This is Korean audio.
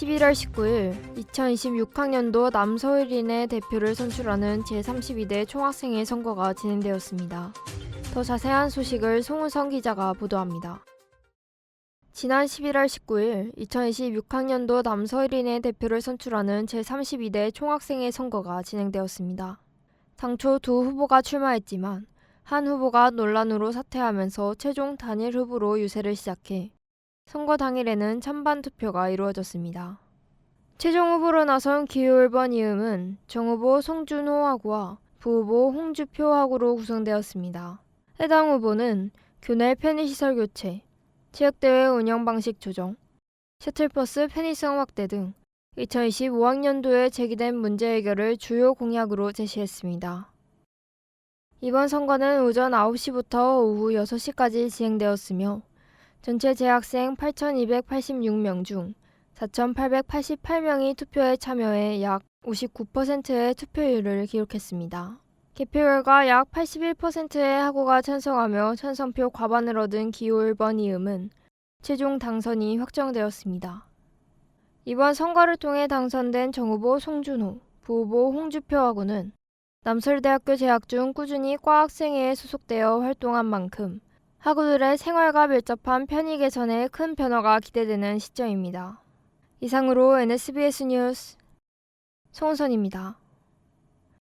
11월 19일 2026학년도 남서울인의 대표를 선출하는 제32대 총학생회 선거가 진행되었습니다. 더 자세한 소식을 송우성 기자가 보도합니다. 지난 11월 19일 2026학년도 남서울인의 대표를 선출하는 제32대 총학생회 선거가 진행되었습니다. 당초 두 후보가 출마했지만 한 후보가 논란으로 사퇴하면서 최종 단일 후보로 유세를 시작해 선거 당일에는 찬반 투표가 이루어졌습니다. 최종 후보로 나선 기호 1번 이음은 정 후보 송준호 하구와 부후보 홍주표 하구로 구성되었습니다. 해당 후보는 교내 편의시설 교체, 체육대회 운영 방식 조정, 셔틀버스 편의성 확대 등 2025학년도에 제기된 문제 해결을 주요 공약으로 제시했습니다. 이번 선거는 오전 9시부터 오후 6시까지 진행되었으며 전체 재학생 8,286명 중 4,888명이 투표에 참여해 약 59%의 투표율을 기록했습니다. 개표 결과 약 81%의 학우가 찬성하며 찬성표 과반을 얻은 기호 1번 이음은 최종 당선이 확정되었습니다. 이번 선거를 통해 당선된 정후보 송준호, 부후보 홍주표 학우는 남설대학교 재학 중 꾸준히 과학생회에 소속되어 활동한 만큼 학우들의 생활과 밀접한 편의 개선에 큰 변화가 기대되는 시점입니다. 이상으로 NSBS 뉴스 송선입니다.